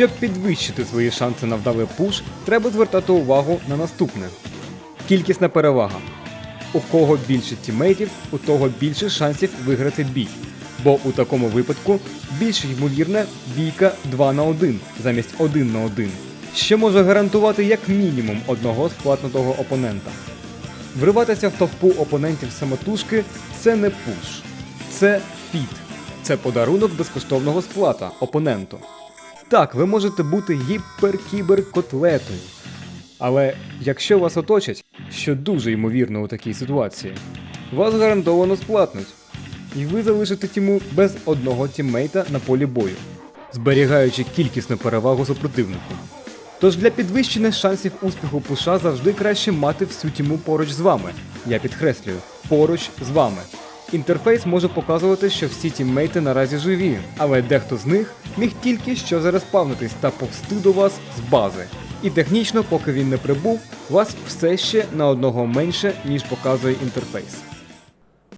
Щоб підвищити свої шанси на вдалий пуш, треба звертати увагу на наступне: кількісна перевага. У кого більше тімейтів, у того більше шансів виграти бій. Бо у такому випадку більш ймовірна бійка 2 на 1 замість 1 на 1, що може гарантувати як мінімум одного сплатного опонента. Вриватися в товпу опонентів самотужки це не пуш, це фіт. Це подарунок безкоштовного сплата опоненту. Так, ви можете бути гіпер-кібер-котлетою. Але якщо вас оточать, що дуже ймовірно у такій ситуації, вас гарантовано сплатнуть. І ви залишите тіму без одного тіммейта на полі бою, зберігаючи кількісну перевагу супротивнику. Тож для підвищення шансів успіху пуша завжди краще мати всю тіму поруч з вами. Я підкреслюю, поруч з вами. Інтерфейс може показувати, що всі тіммейти наразі живі, але дехто з них міг тільки що зареспавнитись та повсти до вас з бази. І технічно, поки він не прибув, вас все ще на одного менше, ніж показує інтерфейс.